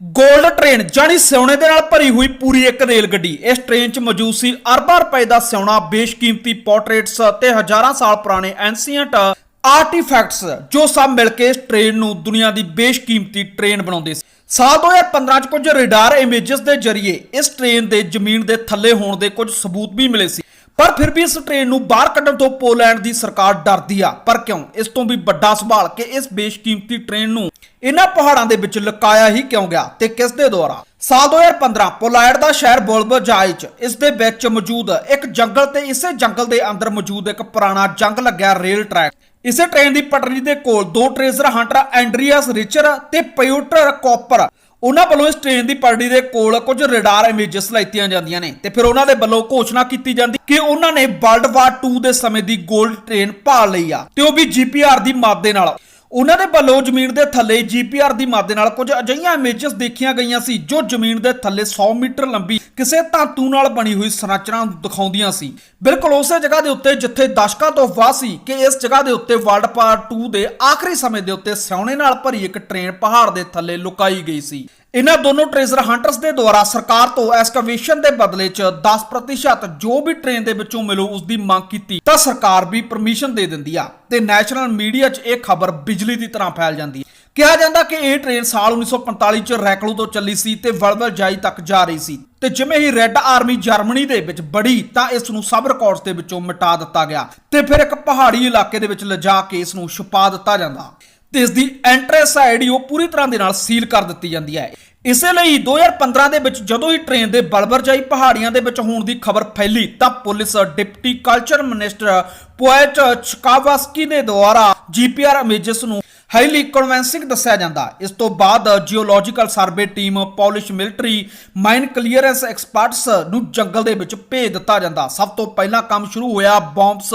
Gold train ਜਾਨੀ ਸਿਉਣੇ ਦੇ ਨਾਲ ਭਰੀ ਹੋਈ ਪੂਰੀ ਇੱਕ ਰੇਲ ਗੱਡੀ ਇਸ ਟ੍ਰੇਨ 'ਚ ਮੌਜੂਦ ਸੀ ਅਰਬਾਂ ਰੁਪਏ ਦਾ ਸਿਉਣਾ, ਬੇਸ਼ਕੀਮਤੀ ਪੋਰਟਰੇਟਸ ਤੇ ਹਜ਼ਾਰਾਂ ਸਾਲ ਪੁਰਾਣੇ ਐਂਸੀਐਂਟ ਆਰਟੀਫੈਕਟਸ, ਜੋ ਸਭ ਮਿਲ ਕੇ ਇਸ ਟ੍ਰੇਨ ਨੂੰ ਦੁਨੀਆ ਦੀ ਬੇਸ਼ਕੀਮਤੀ ਟ੍ਰੇਨ ਬਣਾਉਂਦੇ ਸੀ। ਸਾਲ 2015 ਚ ਕੁਝ ਰਡਾਰ ਇਮੇजेस ਦੇ ਜ਼ਰੀਏ ਇਸ ਟ੍ਰੇਨ ਦੇ ਜ਼ਮੀਨ ਦੇ ਥੱਲੇ ਹੋਣ ਦੇ ਕੁਝ ਸਬੂਤ ਵੀ ਮਿਲੇ ਸੀ। ਪਰ ਫਿਰ ਵੀ ਇਸ ਟ੍ਰੇਨ ਨੂੰ ਬਾਹਰ ਕੱਢਣ ਤੋਂ ਪੋਲੈਂਡ ਦੀ ਸਰਕਾਰ ਡਰਦੀ ਆ। ਪਰ ਕਿਉਂ? ਇਸ ਤੋਂ ਵੀ ਵੱਡਾ ਸਵਾਲ ਕਿ ਇਸ ਬੇਸ਼ਕੀਮਤੀ ਟ੍ਰੇਨ ਨੂੰ ਇਹਨਾਂ ਪਹਾੜਾਂ ਦੇ ਵਿੱਚ ਲੁਕਾਇਆ ਹੀ ਕਿਉਂ ਗਿਆ ਤੇ ਕਿਸ ਦੇ ਦੁਆਰਾ? ਸਾਲ 2015 ਪੋਲੈਂਡ ਦਾ ਸ਼ਹਿਰ ਬੋਲਬਜਾਈ ਚ ਇਸ ਦੇ ਵਿੱਚ ਮੌਜੂਦ ਇੱਕ ਜੰਗਲ ਤੇ ਇਸੇ ਜੰਗਲ ਦੇ ਅੰਦਰ ਮੌਜੂਦ ਇੱਕ ਪੁਰਾਣਾ ਜੰਗ ਲੱਗਿਆ ਰੇਲ ਟਰੈਕ ਇਸੇ ਟ੍ਰੇਨ ਦੀ ਪਟੜੀ ਦੇ ਕੋਲ ਦੋ ਟ੍ਰੇਜ਼ਰ ਹੰਟਰ ਐਂਡਰੀਆਸ ਰਿਚਰ ਤੇ ਪਿਓਟਰ ਕੋਪਰ ਉਹਨਾਂ ਵੱਲੋਂ ਇਸ ਟ੍ਰੇਨ ਦੀ ਪਰੜੀ ਦੇ ਕੋਲ ਕੁਝ ਰਡਾਰ ਇਮੇजेस ਲਾਈਤੀਆਂ ਜਾਂਦੀਆਂ ਨੇ ਤੇ ਫਿਰ ਉਹਨਾਂ ਦੇ ਵੱਲੋਂ ਘੋਸ਼ਣਾ ਕੀਤੀ ਜਾਂਦੀ ਕਿ ਉਹਨਾਂ ਨੇ ਵਰਲਡ ਵਾਰ 2 ਦੇ ਸਮੇਂ ਦੀ ਗੋਲਡ ਟ੍ਰੇਨ ਭਾਲ ਲਈ ਆ ਤੇ ਉਹ ਵੀ ਜੀਪੀਆਰ ਦੀ ਮਦਦ ਦੇ ਨਾਲ। ਉਹਨਾਂ ਦੇ ਵੱਲੋਂ ਜ਼ਮੀਨ ਦੇ ਥੱਲੇ ਜੀਪੀਆਰ ਦੀ ਮਦਦ ਨਾਲ ਕੁਝ ਅਜਈਆਂ ਇਮੇजेस ਦੇਖੀਆਂ ਗਈਆਂ ਸੀ ਜੋ ਜ਼ਮੀਨ ਦੇ ਥੱਲੇ 100 ਮੀਟਰ ਲੰਬੀ ਕਿਸੇ ਧਾਤੂ ਨਾਲ ਬਣੀ ਹੋਈ ਸੰਰਚਨਾ ਨੂੰ ਦਿਖਾਉਂਦੀਆਂ ਸੀ। ਬਿਲਕੁਲ ਉਸੇ ਜਗ੍ਹਾ ਦੇ ਉੱਤੇ ਜਿੱਥੇ ਦਸ਼ਕਾਂ ਤੋਂ ਵਾਹ ਸੀ ਕਿ ਇਸ ਜਗ੍ਹਾ ਦੇ ਉੱਤੇ ਵਰਲਡ ਵਾਰ 2 ਦੇ ਆਖਰੀ ਸਮੇਂ ਦੇ ਉੱਤੇ ਸਿਉਣੇ ਨਾਲ ਭਰੀ ਇੱਕ ਟ੍ਰੇਨ ਪਹਾੜ ਦੇ ਥੱਲੇ ਲੁਕਾਈ ਗਈ ਸੀ। ਇਹਨਾਂ ਦੋਨੋਂ ਟ੍ਰੇਜ਼ਰ ਹੰਟਰਸ ਦੇ ਦੁਆਰਾ ਸਰਕਾਰ ਤੋਂ ਐਕਸਕੇਵੇਸ਼ਨ ਦੇ ਬਦਲੇ 'ਚ 10% ਜੋ ਵੀ ਟ੍ਰੇਨ ਦੇ ਵਿੱਚੋਂ ਮਿਲੂ ਉਸ ਦੀ ਮੰਗ ਕੀਤੀ, ਤਾਂ ਸਰਕਾਰ ਵੀ ਪਰਮਿਸ਼ਨ ਦੇ ਦਿੰਦੀ ਆ। ਤੇ ਨੈਸ਼ਨਲ ਮੀਡੀਆ 'ਚ ਇਹ ਖਬਰ ਬਿਜਲੀ ਦੀ ਤਰ੍ਹਾਂ ਫੈਲ ਜਾਂਦੀ ਹੈ। ਕਿਹਾ ਜਾਂਦਾ ਕਿ ਇਹ ਟ੍ਰੇਨ ਸਾਲ 1945 'ਚ ਰੈਕਲੂ ਤੋਂ ਚੱਲੀ ਸੀ ਤੇ ਵਲਵਲ ਜਾਈ ਤੱਕ ਜਾ ਰਹੀ ਸੀ। ਤੇ ਜਿਵੇਂ ਹੀ ਰੈੱਡ ਆਰਮੀ ਜਰਮਨੀ ਦੇ ਵਿੱਚ ਬੜੀ ਤਾਂ ਇਸ ਨੂੰ ਸਬ ਰਿਕਾਰਡਸ ਦੇ ਵਿੱਚੋਂ ਮਿਟਾ ਦਿੱਤਾ ਗਿਆ ਤੇ ਫਿਰ ਇੱਕ ਪਹਾੜੀ ਇਲਾਕੇ ਦੇ ਵਿੱਚ ਲਿਜਾ ਕੇ ਇਸ ਨੂੰ ਛੁਪਾ ਦਿੱਤਾ ਜਾਂਦਾ। ਤੇ ਇਸ ਦੀ ਐਂਟਰੈਂਸ ਆਈਡੀ ਉਹ ਪੂਰੀ ਤਰ੍ਹਾਂ ਦੇ ਨਾਲ ਸੀਲ ਕਰ ਦਿੱਤੀ ਜਾਂਦੀ ਹੈ। ਇਸੇ ਲਈ 2015 ਦੇ ਵਿੱਚ ਜਦੋਂ ਹੀ ਟ੍ਰੇਨ ਦੇ ਬਲਬਰਜਾਈ ਪਹਾੜੀਆਂ ਦੇ ਵਿੱਚ ਹੋਣ ਦੀ ਖਬਰ ਫੈਲੀ ਤਾਂ police deputy culture minister poet ਚਕਾਵਾਸਕੀ ਦੇ ਦੁਆਰਾ ਜੀਪੀਆਰ ਇਮੇजेस ਨੂੰ ਹਾਈਲੀ ਕਨਵੈਂਸਿੰਗ ਦੱਸਿਆ ਜਾਂਦਾ। ਇਸ ਤੋਂ ਬਾਅਦ geological survey team Polish military mine clearance experts ਨੂੰ ਜੰਗਲ ਦੇ ਵਿੱਚ ਭੇਜ ਦਿੱਤਾ ਜਾਂਦਾ। ਸਭ ਤੋਂ ਪਹਿਲਾਂ ਕੰਮ ਸ਼ੁਰੂ ਹੋਇਆ ਬੰਬਸ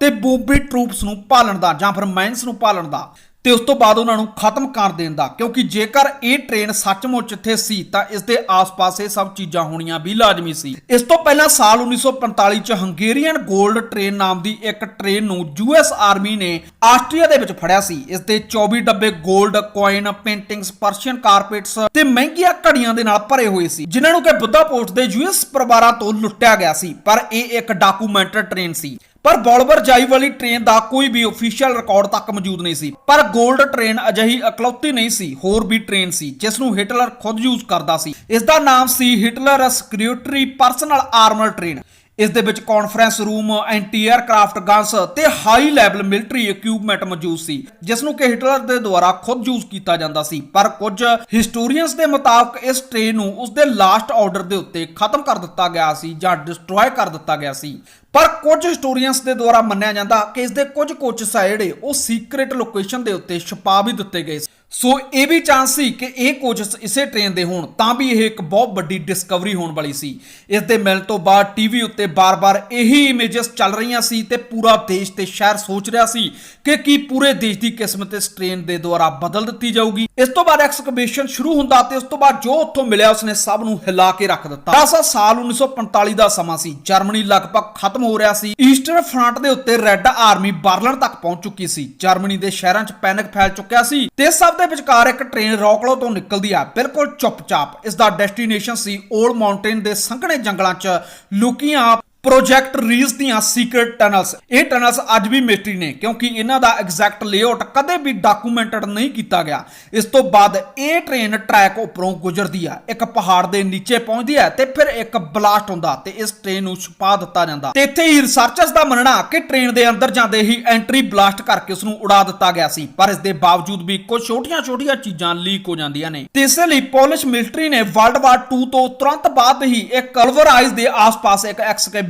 ਤੇ ਬੂਬੀ ਟਰੂਪਸ ਨੂੰ ਭਾਲਣ ਦਾ ਜਾਂ ਫਿਰ ਮਾਈਨਸ ਨੂੰ ਭਾਲਣ ਦਾ। ਤੇ ਉਸ ਤੋਂ ਬਾਅਦ ਉਹਨਾਂ ਨੂੰ ਖਤਮ ਕਰ ਦੇਣ ਦਾ, ਕਿਉਂਕਿ ਜੇਕਰ ਇਹ ਟ੍ਰੇਨ ਸੱਚਮੁੱਚ ਇੱਥੇ ਸੀ, ਤਾਂ ਇਸ ਦੇ ਆਸ-ਪਾਸ ਇਹ ਸਭ ਚੀਜ਼ਾਂ ਹੋਣੀਆਂ ਵੀ ਲਾਜ਼ਮੀ ਸੀ। ਇਸ ਤੋਂ ਪਹਿਲਾਂ ਸਾਲ 1945 ਚ ਹੰਗੇਰੀਅਨ 골ਡ ਟ੍ਰੇਨ ਨਾਮ ਦੀ ਇੱਕ ਟ੍ਰੇਨ ਨੂੰ ਯੂਐਸ ਆਰਮੀ ਨੇ ਆਸਟਰੀਆ ਦੇ ਵਿੱਚ ਫੜਿਆ ਸੀ। ਇਸ ਦੇ 24 ਡੱਬੇ 골ਡ ਕੋਇਨ ਪੇਂਟਿੰਗਸ ਪਰਸ਼ੀਅਨ ਕਾਰਪੇਟਸ ਤੇ ਮਹਿੰਗੀਆਂ ਘੜੀਆਂ ਦੇ ਨਾਲ ਭਰੇ ਹੋਏ ਸੀ, ਜਿਨ੍ਹਾਂ ਨੂੰ ਕਿ ਬੁੱਧਾ ਪੋਸਟ ਦੇ ਯੂਐਸ ਪਰਿਵਾਰਾਂ ਤੋਂ ਲੁੱਟਿਆ ਗਿਆ ਸੀ। ਪਰ ਇਹ ਇੱਕ ਡਾਕੂਮੈਂਟਡ ਟ੍ਰੇਨ ਸੀ। ਪਰ ਬੋਲਵਰ ਜਾਈ ਵਾਲੀ ਟ੍ਰੇਨ ਦਾ ਕੋਈ ਵੀ ਅਫੀਸ਼ੀਅਲ ਰਿਕਾਰਡ ਤੱਕ ਮੌਜੂਦ ਨਹੀਂ ਸੀ। ਪਰ 골ਡ ਟ੍ਰੇਨ ਅਜਿਹੀ ਇਕਲੌਤੀ ਨਹੀਂ ਸੀ, ਹੋਰ ਵੀ ਟ੍ਰੇਨ ਸੀ, ਜਿਸ ਨੂੰ ਹਿਟਲਰ ਖੁਦ ਯੂਜ਼ ਕਰਦਾ ਸੀ। ਇਸ ਦਾ ਨਾਮ ਸੀ ਹਿਟਲਰ ਸਕ੍ਰਿਊਟਰੀ ਪਰਸਨਲ ਆਰਮਰ ਟ੍ਰੇਨ ਇਸ ਦੇ ਵਿੱਚ conference room anti aircraft guns ਤੇ ਹਾਈ ਲੈਵਲ ਮਿਲਟਰੀ ਇਕਵਿਪਮੈਂਟ ਮੌਜੂਦ ਸੀ ਜਿਸ ਨੂੰ ਕਿ ਹਿਟਲਰ ਦੇ ਦੁਆਰਾ ਖੁਦ ਯੂਜ਼ ਕੀਤਾ ਜਾਂਦਾ ਸੀ। ਪਰ ਕੁਝ ਹਿਸਟੋਰੀਅਨਸ ਦੇ ਮੁਤਾਬਕ ਇਸ ਟ੍ਰੇਨ ਨੂੰ ਉਸ ਦੇ ਲਾਸਟ ਆਰਡਰ ਦੇ ਉੱਤੇ ਖਤਮ ਕਰ ਦਿੱਤਾ ਗਿਆ ਸੀ ਜਾਂ ਡਿਸਟਰੋਏ ਕਰ ਦਿੱਤਾ ਗਿਆ ਸੀ। ਪਰ ਕੁਝ ਹਿਸਟੋਰੀਅਨਸ ਦੇ ਦੁਆਰਾ ਮੰਨਿਆ ਜਾਂਦਾ ਕਿ ਇਸ ਦੇ ਕੁਝ ਕੋਚਸ ਆ ਜਿਹੜੇ ਉਹ ਸੀਕ੍ਰੀਟ ਲੋਕੇਸ਼ਨ ਦੇ ਉੱਤੇ ਛੁਪਾ ਵੀ ਦਿੱਤੇ ਗਏ ਸੀ। ਸੋ ਇਹ ਵੀ ਚਾਂਸ ਸੀ ਕਿ ਇਹ ਕੋਚਸ ਇਸੇ ਟ੍ਰੇਨ ਦੇ ਹੋਣ, ਤਾਂ ਵੀ ਇਹ ਇੱਕ ਬਹੁਤ ਵੱਡੀ ਡਿਸਕਵਰੀ ਹੋਣ ਵਾਲੀ ਸੀ। ਇਸ ਦੇ ਮਿਲਣ ਤੋਂ ਬਾਅਦ ਟੀਵੀ ਉੱਤੇ ਬਾਰ-ਬਾਰ ਇਹੀ ਇਮੇजेस ਚੱਲ ਰਹੀਆਂ ਸੀ ਤੇ ਪੂਰਾ ਦੇਸ਼ ਤੇ ਸ਼ਹਿਰ ਸੋਚ ਰਿਹਾ ਸੀ ਕਿ ਕੀ ਪੂਰੇ ਦੇਸ਼ ਦੀ ਕਿਸਮਤ ਇਸ ਟ੍ਰੇਨ ਦੇ ਦੁਆਰਾ ਬਦਲ ਦਿੱਤੀ ਜਾਊਗੀ। ਇਸ ਤੋਂ ਬਾਅਦ ਐਕਸਕੇਵੇਸ਼ਨ ਸ਼ੁਰੂ ਹੁੰਦਾ ਤੇ ਉਸ ਤੋਂ ਬਾਅਦ ਜੋ ਉੱਥੋਂ ਮਿਲਿਆ ਉਸਨੇ ਸਭ ਨੂੰ ਹਿਲਾ ਕੇ ਰੱਖ ਦਿੱਤਾ। ਐਸਾ ਸਾਲ 1945 ਦਾ ਸਮਾਂ ਸੀ, ਜਰਮਨੀ ਲਗਭਗ ਖਤਮ ਹੋ ਰਿਹਾ ਸੀ। ਈਸਟਰਨ ਫਰੰਟ ਦੇ ਉੱਤੇ ਰੈੱਡ ਆਰਮੀ ਬਰਲਨ ਤੱਕ ਪਹੁੰਚ ਚੁੱਕੀ ਸੀ। ਜਰਮਨੀ ਦੇ ਸ਼ਹਿਰਾਂ 'ਚ ਪੈਨਿਕ ਫੈਲ ਚੁੱਕਿਆ ਸੀ ਤੇ ਸਭ ਦੇ ਵਿਚਕਾਰ ਇੱਕ ਟ੍ਰੇਨ ਰੌਕਲੋ ਤੋਂ ਨਿਕਲਦੀ ਆ। ਬਿਲਕੁਲ ਚੁੱਪਚਾਪ ਇਸ ਦਾ ਡੈਸਟੀਨੇਸ਼ਨ ਸੀ 올ਡ ਮਾਊਂਟੇਨ ਦੇ ਸੰਘਣੇ ਜੰਗਲਾਂ 'ਚ। ਲੁਕੀਆਂ ਪ੍ਰੋਜੈਕਟ ਰੀਲਸ ਦੀਆਂ ਸੀਕ੍ਰੀਟ ਟਨਲਸ ਇਹ ਟਨਲਸ ਅੱਜ ਵੀ ਮਿਸਟਰੀ ਨੇ, ਕਿਉਂਕਿ ਇਹਨਾਂ ਦਾ ਐਗਜ਼ੈਕਟ ਲੇਆਊਟ ਕਦੇ ਵੀ ਡਾਕੂਮੈਂਟਡ ਨਹੀਂ ਕੀਤਾ ਗਿਆ। ਇਸ ਤੋਂ ਬਾਅਦ ਇਹ ਟ੍ਰੇਨ ਟਰੈਕ ਉੱਪਰੋਂ ਗੁਜ਼ਰਦੀ ਆ। ਇੱਕ ਪਹਾੜ ਦੇ ਨੀਚੇ ਪਹੁੰਚਦੀ ਹੈ ਤੇ ਫਿਰ ਇੱਕ ਬਲਾਸਟ ਹੁੰਦਾ ਤੇ ਇਸ ਟ੍ਰੇਨ ਨੂੰ ਛੁਪਾ ਦਿੱਤਾ ਜਾਂਦਾ। ਤੇ ਇੱਥੇ ਹੀ ਰਿਸਰਚਰਸ ਦਾ ਮੰਨਣਾ ਕਿ ਟ੍ਰੇਨ ਦੇ ਅੰਦਰ ਜਾਂਦੇ ਹੀ ਐਂਟਰੀ ਬਲਾਸਟ ਕਰਕੇ ਉਸ ਨੂੰ ਉਡਾ ਦਿੱਤਾ ਗਿਆ ਸੀ। ਪਰ ਇਸ ਦੇ ਬਾਵਜੂਦ ਵੀ ਕੁਝ ਛੋਟੀਆਂ-ਛੋਟੀਆਂ ਚੀਜ਼ਾਂ ਲੀਕ ਹੋ ਜਾਂਦੀਆਂ ਨੇ। ਤੇ ਇਸੇ ਲਈ ਪੋਲਿਸ਼ ਮਿਲਟਰੀ ਨੇ ਵਰਲਡ ਵਾਰ 2 ਤੋਂ ਤੁਰੰਤ ਬਾਅਦ ਹੀ ਇੱਕ ਕਲਵਰਾਈਜ਼ ਦੇ ਆਸ-ਪਾਸ ਇੱਕ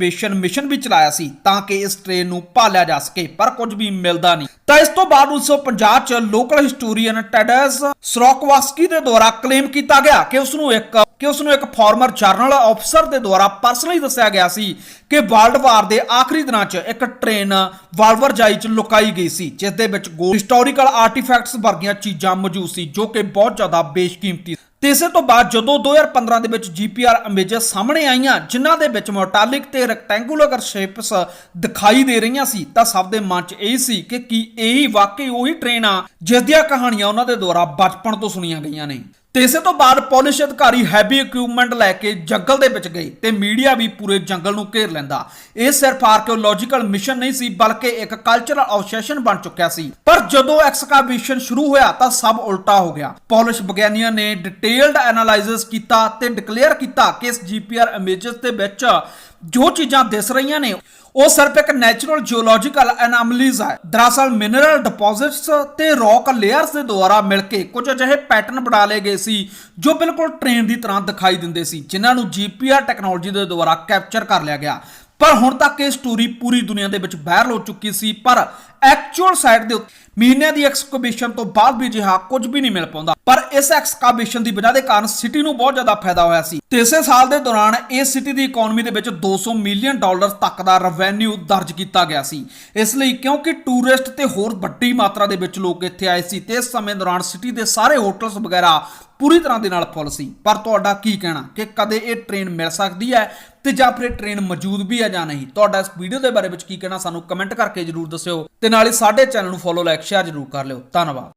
ਐਕਸਕੇਵੇਸ਼ਨ ਮਿਸ਼ਨ ਵੀ ਚਲਾਇਆ ਸੀ ਤਾਂ ਕਿ ਇਸ ਟ੍ਰੇਨ ਨੂੰ ਭਾਲਿਆ ਜਾ ਸਕੇ, ਪਰ ਕੁਝ ਵੀ ਮਿਲਦਾ ਨਹੀਂ। ਤਾਂ ਇਸ ਤੋਂ ਬਾਅਦ 1950 ਚ ਲੋਕਲ ਹਿਸਟੋਰੀਅਨ ਟੈਡਸ ਸਰੋਕਵਾਸਕੀ ਦੇ ਦੁਆਰਾ ਕਲੇਮ ਕੀਤਾ ਗਿਆ ਕਿ ਉਸ ਨੂੰ ਇੱਕ, ਕਿ ਉਸ ਨੂੰ ਇੱਕ ਫਾਰਮਰ ਜਰਨਲ ਅਫਸਰ ਦੇ ਦੁਆਰਾ ਪਰਸਨਲੀ ਦੱਸਿਆ ਗਿਆ ਸੀ ਕਿ ਵਰਲਡ ਵਾਰ ਦੇ ਆਖਰੀ ਦਿਨਾਂ 'ਚ ਇੱਕ ਟ੍ਰੇਨ ਵਾਲਵਰ ਜਾਈ 'ਚ ਲੁਕਾਈ ਗਈ ਸੀ, ਜਿਸ ਦੇ ਵਿੱਚ ਹਿਸਟੋਰੀਕਲ ਆਰਟੀਫੈਕਟਸ ਵਰਗੀਆਂ ਚੀਜ਼ਾਂ ਮੌਜੂਦ ਸੀ, ਜੋ ਕਿ ਬਹੁਤ ਜ਼ਿਆਦਾ ਬੇਸ਼ਕੀਮਤੀ ਤੇ ਇਸੇ ਤੋਂ ਬਾਅਦ ਜਦੋਂ 2015 ਦੇ ਵਿੱਚ ਜੀਪੀਆਰ ਇਮੇजेस ਸਾਹਮਣੇ ਆਈਆਂ, ਜਿਨ੍ਹਾਂ ਦੇ ਵਿੱਚ ਮੋਟਾਲਿਕ ਤੇ ਰੈਕਟੈਂਗੂਲਰ ਸ਼ੇਪਸ ਦਿਖਾਈ ਦੇ ਰਹੀਆਂ ਸੀ, ਤਾਂ ਸਭ ਦੇ ਮਨ 'ਚ ਇਹ ਸੀ ਕਿ ਕੀ ਇਹੀ ਵਾਕਈ ਉਹੀ ਟ੍ਰੇਨ ਆ, ਜਿਸ ਦੀਆਂ ਕਹਾਣੀਆਂ ਉਹਨਾਂ ਦੇ ਦੁਆਰਾ ਬਚਪਨ ਤੋਂ ਸੁਣੀਆਂ ਗਈਆਂ ਨੇ। ਤੇ ਇਸੇ ਤੋਂ ਬਾਅਦ ਪੁਲਿਸ ਅਧਿਕਾਰੀ ਹੈਵੀ ਇਕਵਿਪਮੈਂਟ ਲੈ ਕੇ ਜੰਗਲ ਦੇ ਵਿੱਚ ਗਏ ਤੇ ਮੀਡੀਆ ਵੀ ਪੂਰੇ ਜੰਗਲ ਨੂੰ ਘੇਰ ਲੈਂਦਾ। ਇਹ ਸਿਰਫ ਆਰਕੀਓਲੋਜੀਕਲ ਮਿਸ਼ਨ ਨਹੀਂ ਸੀ, ਬਲਕਿ ਇੱਕ ਕਲਚਰਲ ਆਬਸੈਸ਼ਨ ਬਣ ਚੁੱਕਿਆ ਸੀ। ਪਰ ਜਦੋਂ ਐਕਸਕਾਵੇਸ਼ਨ ਸ਼ੁਰੂ ਹੋਇਆ ਤਾਂ ਸਭ ਉਲਟਾ ਹੋ ਗਿਆ। ਪੁਲਿਸ ਵਿਗਿਆਨੀਆਂ ਨੇ ਡਿਟੇਲਡ ਐਨਾਲਾਈਸਿਸ ਕੀਤਾ ਤੇ ਡਿਕਲੇਅਰ ਕੀਤਾ ਕਿ ਇਸ ਜੀਪੀਆਰ ਇਮੇजेस ਦੇ ਵਿੱਚ ਜੋ ਚੀਜ਼ਾਂ ਦਿਸ ਰਹੀਆਂ ਨੇ, ਉਹ ਸਿਰਫ ਇੱਕ ਨੈਚੁਰਲ ਜਿਓਲੋਜੀਕਲ ਐਨਾਮਲੀਜ਼ ਹੈ ਦਰਅਸਲ ਮਿਨਰਲ ਡਿਪੋਜ਼ਿਟਸ ਤੇ ਰੌਕ ਲੇਅਰਸ ਦੇ ਦੁਆਰਾ ਮਿਲ ਕੇ ਕੁਝ ਅਜਿਹੇ ਪੈਟਰਨ ਬਣਾ ਲਏ ਗਏ ਸੀ, ਜੋ ਬਿਲਕੁਲ ਟ੍ਰੇਨ ਦੀ ਤਰ੍ਹਾਂ ਦਿਖਾਈ ਦਿੰਦੇ ਸੀ, ਜਿਨ੍ਹਾਂ ਨੂੰ ਜੀਪੀਆਰ ਟੈਕਨੋਲੋਜੀ ਦੇ ਦੁਆਰਾ ਕੈਪਚਰ ਕਰ ਲਿਆ ਗਿਆ। ਪਰ ਹੁਣ ਤੱਕ ਇਹ ਸਟੋਰੀ ਪੂਰੀ ਦੁਨੀਆ ਦੇ ਵਿੱਚ ਵਾਇਰਲ ਹੋ ਚੁੱਕੀ ਸੀ, ਪਰ ਐਕਚੁਅਲ ਸਾਈਟ ਦੇ ਉੱਤੇ ਮਹੀਨਿਆਂ ਦੀ ਐਕਸਕੇਵੇਸ਼ਨ ਤੋਂ ਬਾਅਦ ਵੀ ਜਿਹਾ ਕੁਝ ਵੀ ਨਹੀਂ ਮਿਲ ਪਾਉਂਦਾ। ਪਰ ਇਸ ਐਕਸਕੇਵੇਸ਼ਨ ਦੀ ਵਜ੍ਹਾ ਦੇ ਕਾਰਨ ਸਿਟੀ ਨੂੰ ਬਹੁਤ ਜ਼ਿਆਦਾ ਫਾਇਦਾ ਹੋਇਆ ਸੀ। ਤੇ ਇਸੇ ਸਾਲ ਦੇ ਦੌਰਾਨ ਇਸ ਸਿਟੀ ਦੀ ਇਕਨੋਮੀ ਦੇ ਵਿੱਚ 200 ਮਿਲੀਅਨ ਡਾਲਰ ਤੱਕ ਦਾ ਰੈਵਨਿਊ ਦਰਜ ਕੀਤਾ ਗਿਆ ਸੀ। ਇਸ ਲਈ ਕਿਉਂਕਿ ਟੂਰਿਸਟ ਤੇ ਹੋਰ ਵੱਡੀ ਮਾਤਰਾ ਦੇ ਵਿੱਚ ਲੋਕ ਇੱਥੇ ਆਏ ਸੀ, ਤੇ ਇਸ ਸਮੇਂ ਦੌਰਾਨ ਸਿਟੀ ਦੇ ਸਾਰੇ ਹੋਟਲਸ ਵਗੈਰਾ ਪੂਰੀ ਤਰ੍ਹਾਂ ਦੇ ਨਾਲ ਫੁੱਲ ਸੀ। ਪਰ ਤੁਹਾਡਾ ਕੀ ਕਹਿਣਾ ਕਿ ਕਦੇ ਇਹ ਟ੍ਰੇਨ ਮਿਲ ਸਕਦੀ ਹੈ ਤੇ ਜਾਂ ਫਿਰ ਇਹ ਟ੍ਰੇਨ ਮੌਜੂਦ ਵੀ ਹੈ ਜਾਂ ਨਹੀਂ? ਤੁਹਾਡਾ ਇਸ ਵੀਡੀਓ ਦੇ ਬਾਰੇ ਵਿੱਚ ਕੀ ਕਹਿਣਾ ਸਾਨੂੰ ਕਮੈਂਟ ਕਰਕੇ ਜਰੂਰ ਦੱਸਿਓ। ਤੇ ਨਾਲ ਹੀ ਸਾਡੇ ਚੈਨਲ ਨੂੰ ਫੋਲੋ ਲਾਈਕ ਸ਼ੇਅਰ ਜਰੂਰ ਕਰ ਲਿਓ। ਧੰਨਵਾਦ।